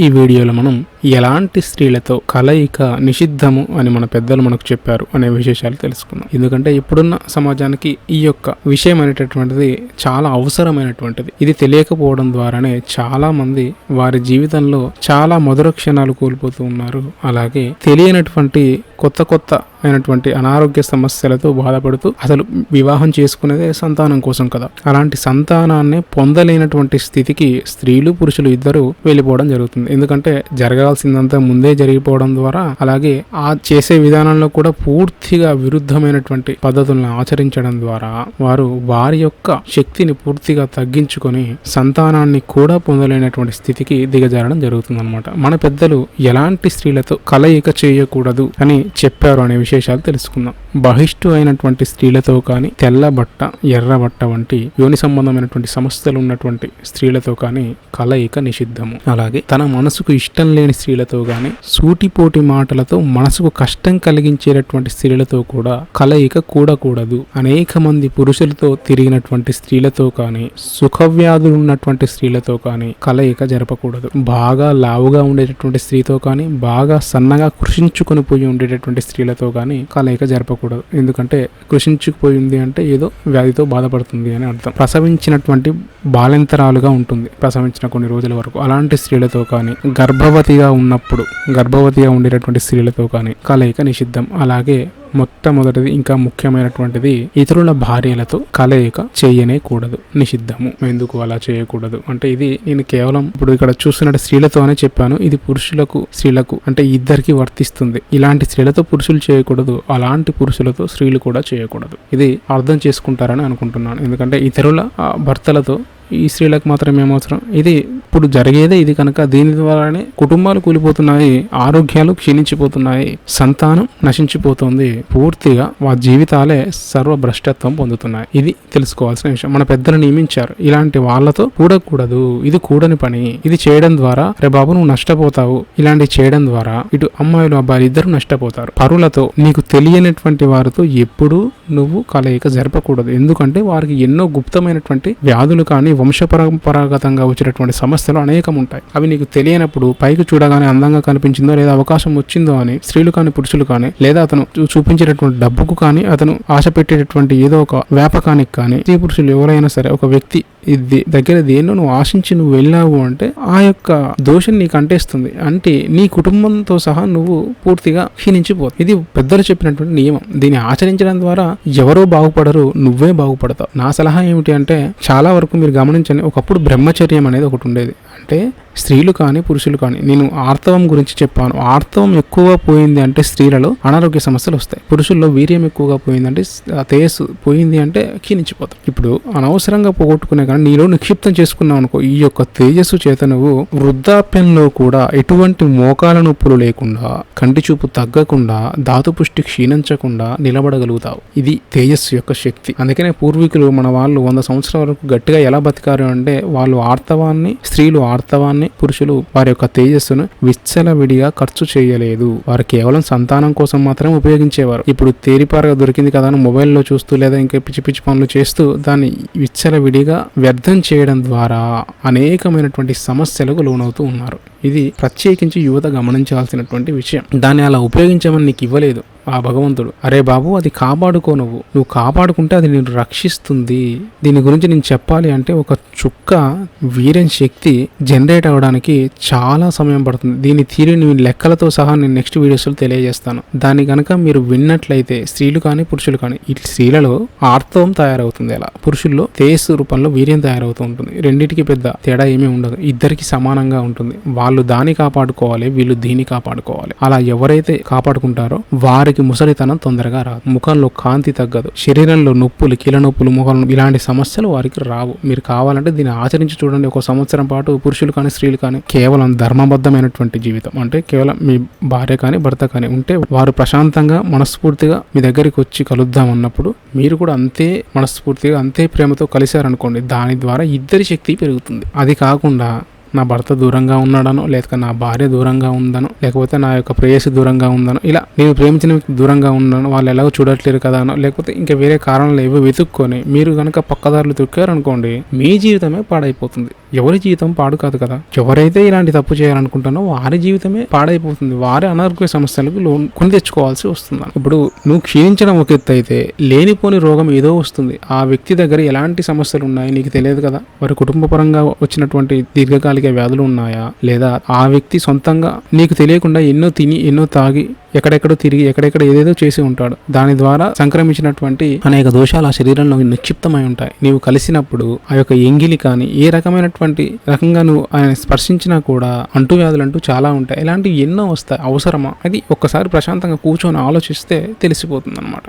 ఈ వీడియోలో మనం ఎలాంటి స్త్రీలతో కలయిక నిషిద్ధము అని మన పెద్దలు మనకు చెప్పారు అనే విశేషాలు తెలుసుకుందాం. ఎందుకంటే ఇప్పుడున్న సమాజానికి ఈ యొక్క విషయం అనేటటువంటిది చాలా అవసరమైనటువంటిది. ఇది తెలియకపోవడం ద్వారానే చాలా మంది వారి జీవితంలో చాలా మధుర క్షణాలు కోల్పోతూ ఉన్నారు. అలాగే తెలియనటువంటి కొత్త కొత్త అయినటువంటి అనారోగ్య సమస్యలతో బాధపడుతూ అసలు వివాహం చేసుకునేదే సంతానం కోసం కదా. అలాంటి సంతానాన్ని పొందలేనటువంటి స్థితికి స్త్రీలు పురుషులు ఇద్దరు వెళ్ళిపోవడం జరుగుతుంది. ఎందుకంటే జరగాల్సిందంతా ముందే జరిగిపోవడం ద్వారా అలాగే ఆ చేసే విధానంలో కూడా పూర్తిగా విరుద్ధమైనటువంటి పద్ధతులను ఆచరించడం ద్వారా వారు వారి యొక్క శక్తిని పూర్తిగా తగ్గించుకొని సంతానాన్ని కూడా పొందలేనటువంటి స్థితికి దిగజారడం జరుగుతుంది అనమాట మన పెద్దలు ఎలాంటి స్త్రీలతో కలయిక చేయకూడదు అని చెప్పారు అనే విశేషాలు తెలుసుకుందాం. బహిష్టు అయినటువంటి స్త్రీలతో కానీ తెల్ల బట్ట ఎర్ర బట్ట వంటి యోని సంబంధమైనటువంటి సమస్యలు ఉన్నటువంటి స్త్రీలతో కానీ కలయిక నిషిద్ధము. అలాగే తన మనసుకు ఇష్టం లేని స్త్రీలతో కానీ సూటిపోటి మాటలతో మనసుకు కష్టం కలిగించేటటువంటి స్త్రీలతో కూడా కలయిక కూడకూడదు. అనేక మంది పురుషులతో తిరిగినటువంటి స్త్రీలతో కానీ సుఖవ్యాధులు ఉన్నటువంటి స్త్రీలతో కానీ కలయిక జరపకూడదు. బాగా లావుగా ఉండేటటువంటి స్త్రీతో కానీ బాగా సన్నగా కృషించుకొని పోయి ఉండేటటువంటి స్త్రీలతో కానీ కలయిక జరపకూడదు. ఎందుకంటే కృషించుకుపోయింది అంటే ఏదో వ్యాధితో బాధపడుతుంది అని అర్థం. ప్రసవించినటువంటి బాలింతరాలుగా ఉంటుంది. ప్రసవించిన కొన్ని రోజుల వరకు. అలాంటి స్త్రీలతో కానీ గర్భవతిగా ఉన్నప్పుడు గర్భవతిగా ఉండేటటువంటి స్త్రీలతో కానీ కలయిక నిషిద్ధం. అలాగే మొట్టమొదటిది ఇంకా ముఖ్యమైనటువంటిది ఇతరుల భార్యలతో కలయిక చేయనే కూడదు నిషిద్ధము. ఎందుకు అలా చేయకూడదు? అంటే ఇది నేను కేవలం ఇప్పుడు ఇక్కడ చూస్తున్న స్త్రీలతోనే చెప్పాను. ఇది పురుషులకు స్త్రీలకు అంటే ఇద్దరికి వర్తిస్తుంది. ఇలాంటి స్త్రీలతో పురుషులు చేయకూడదు అలాంటి పురుషులతో స్త్రీలు కూడా చేయకూడదు. ఇది అర్థం చేసుకుంటారని అనుకుంటున్నాను. ఎందుకంటే ఇతరుల భర్తలతో ఈ స్త్రీలకు మాత్రం అవసరం? ఇది ఇప్పుడు జరిగేదే ఇది కనుక దీని ద్వారానే కుటుంబాలు కూలిపోతున్నాయి ఆరోగ్యాలు క్షీణించిపోతున్నాయి సంతానం నశించిపోతుంది పూర్తిగా వారి జీవితాలే సర్వభ్రష్టత్వం పొందుతున్నాయి. ఇది తెలుసుకోవాల్సిన విషయం. మన పెద్దలు నియమించారు ఇలాంటి వాళ్ళతో కూడకూడదు ఇది కూడని పని. ఇది చేయడం ద్వారా రే బాబు నువ్వు నష్టపోతావు. ఇలాంటి చేయడం ద్వారా ఇటు అమ్మాయిలు అబ్బాయిలు ఇద్దరు నష్టపోతారు. పరులతో నీకు తెలియనటువంటి వారితో ఎప్పుడూ నువ్వు కలయిక జరపకూడదు. ఎందుకంటే వారికి ఎన్నో గుప్తమైనటువంటి వ్యాధులు కానీ వంశపరంపరాగతంగా వచ్చినటువంటి సమస్యలు అనేకం ఉంటాయి అవి నీకు తెలియనప్పుడు పైకి చూడగానే అందంగా కనిపించిందో లేదా అవకాశం వచ్చిందో అని స్త్రీలు కానీ పురుషులు కానీ లేదా అతను చూపించేటటువంటి డబ్బుకు కానీ అతను ఆశ పెట్టేటటువంటి ఏదో ఒక వ్యాపకానికి కానీ స్త్రీ పురుషులు ఎవరైనా సరే ఒక వ్యక్తి ఇది దగ్గర దేన్నో నువ్వు ఆశించి నువ్వు వెళ్ళావు అంటే ఆ యొక్క దోషం నీకు అంటేస్తుంది. అంటే నీ కుటుంబంతో సహా నువ్వు పూర్తిగా క్షీణించిపోతావు. ఇది పెద్దలు చెప్పినటువంటి నియమం. దీన్ని ఆచరించడం ద్వారా ఎవరో బాగుపడరు నువ్వే బాగుపడతావు. నా సలహా ఏమిటి అంటే చాలా వరకు మీరు గమనించండి ఒకప్పుడు బ్రహ్మచర్యం అనేది ఒకటి ఉండేది. అంటే స్త్రీలు కానీ పురుషులు కానీ నేను ఆర్తవం గురించి చెప్పాను. ఆర్తవం ఎక్కువగా పోయింది అంటే స్త్రీలలో అనారోగ్య సమస్యలు వస్తాయి. పురుషుల్లో వీర్యం ఎక్కువగా పోయిందంటే తేజస్సు పోయింది అంటే క్షీణించిపోతాం. ఇప్పుడు అనవసరంగా పోగొట్టుకునే కానీ నీలో నిక్షిప్తం చేసుకున్నావు అనుకో ఈ యొక్క తేజస్సు చేత నువ్వు వృద్ధాప్యంలో కూడా ఎటువంటి మోకాల నొప్పులు లేకుండా కంటి చూపు తగ్గకుండా ధాతుపుష్టి క్షీణించకుండా నిలబడగలుగుతావు. ఇది తేజస్సు యొక్క శక్తి. అందుకనే పూర్వీకులు మన వాళ్ళు వంద సంవత్సరాల వరకు గట్టిగా ఎలా బతికారు అంటే వాళ్ళు ఆర్తవాన్ని స్త్రీలు ఆర్తవాన్ని పురుషులు వారి యొక్క తేజస్సును విచ్చలవిడిగా ఖర్చు చేయలేదు. వారు కేవలం సంతానం కోసం మాత్రమే ఉపయోగించేవారు. ఇప్పుడు తేరిపారగా దొరికింది కదా అని మొబైల్లో చూస్తూ లేదా ఇంకా పిచ్చి పిచ్చి పనులు చేస్తూ దాన్ని విచ్చలవిడిగా వ్యర్థం చేయడం ద్వారా అనేకమైనటువంటి సమస్యలకు లోనవుతూ ఉన్నారు. ఇది ప్రత్యేకించి యువత గమనించాల్సినటువంటి విషయం. దాన్ని అలా ఉపయోగించమని నీకు ఇవ్వలేదు ఆ భగవంతుడు. అరే బాబు అది కాపాడుకో నువ్వు. నువ్వు కాపాడుకుంటే అది నేను రక్షిస్తుంది. దీని గురించి నేను చెప్పాలి అంటే ఒక చుక్క వీర్యం శక్తి జనరేట్ అవ్వడానికి చాలా సమయం పడుతుంది. దీని తీరి నేను లెక్కలతో సహా నేను నెక్స్ట్ వీడియోస్లో తెలియజేస్తాను. దాన్ని కనుక మీరు విన్నట్లయితే స్త్రీలు కానీ పురుషులు కానీ ఈ స్త్రీలలో ఆర్తవం తయారవుతుంది అలా. పురుషుల్లో తేజస్సు రూపంలో వీర్యం తయారవుతూ ఉంటుంది. రెండింటికి పెద్ద తేడా ఏమీ ఉండదు. ఇద్దరికి సమానంగా ఉంటుంది. వాళ్ళు వాళ్ళు దాన్ని కాపాడుకోవాలి వీళ్ళు దీన్ని కాపాడుకోవాలి. అలా ఎవరైతే కాపాడుకుంటారో వారికి ముసలితనం తొందరగా రాదు. ముఖంలో కాంతి తగ్గదు. శరీరంలో నొప్పులు కీల నొప్పులు ముఖం ఇలాంటి సమస్యలు వారికి రావు. మీరు కావాలంటే దీన్ని ఆచరించి చూడండి. ఒక సంవత్సరం పాటు పురుషులు కానీ స్త్రీలు కానీ కేవలం ధర్మబద్ధమైనటువంటి జీవితం. అంటే కేవలం మీ భార్య కానీ భర్త కానీ ఉంటే వారు ప్రశాంతంగా మనస్ఫూర్తిగా మీ దగ్గరికి వచ్చి కలుద్దాం అన్నప్పుడు మీరు కూడా అంతే మనస్ఫూర్తిగా అంతే ప్రేమతో కలిశారనుకోండి. దాని ద్వారా ఇద్దరి శక్తి పెరుగుతుంది. అది కాకుండా నా భర్త దూరంగా ఉన్నాడనో లేక నా భార్య దూరంగా ఉందనో లేకపోతే నా యొక్క ప్రేయసి దూరంగా ఉందనో ఇలా నేను ప్రేమించిన దూరంగా ఉన్నాను వాళ్ళు ఎలాగో చూడట్లేరు కదా అనో లేకపోతే ఇంకా వేరే కారణాలు ఏవో వెతుక్కొని మీరు కనుక పక్కదారులు తొక్కారనుకోండి మీ జీవితమే పాడైపోతుంది. ఎవరి జీవితం పాడు కాదు కదా. ఎవరైతే ఇలాంటి తప్పు చేయాలనుకుంటానో వారి జీవితమే పాడైపోతుంది. వారి అనారోగ్య సమస్యలకు లోన్ కొని తెచ్చుకోవాల్సి వస్తుంది ఇప్పుడు నువ్వు క్షీణించడం ఒక ఎత్తు అయితే లేనిపోని రోగం ఏదో వస్తుంది. ఆ వ్యక్తి దగ్గర ఎలాంటి సమస్యలు ఉన్నాయి నీకు తెలియదు కదా. వారి కుటుంబ పరంగా వచ్చినటువంటి దీర్ఘకాలిక వ్యాధులు ఉన్నాయా? లేదా ఆ వ్యక్తి సొంతంగా నీకు తెలియకుండా ఎన్నో తిని ఎన్నో తాగి ఎక్కడెక్కడో తిరిగి ఎక్కడెక్కడ ఏదేదో చేసి ఉంటాడు. దాని ద్వారా సంక్రమించినటువంటి అనేక దోషాలు ఆ శరీరంలో నిక్షిప్తమై ఉంటాయి. నీవు కలిసినప్పుడు ఆ యొక్క ఎంగిలి కానీ ఏ రకమైనటువంటి రకంగా నువ్వు ఆయన స్పర్శించినా కూడా అంటువ్యాధులు అంటూ చాలా ఉంటాయి. ఇలాంటివి ఎన్నో వస్తాయి. అవసరమా? అది ఒక్కసారి ప్రశాంతంగా కూర్చొని ఆలోచిస్తే తెలిసిపోతుంది అనమాట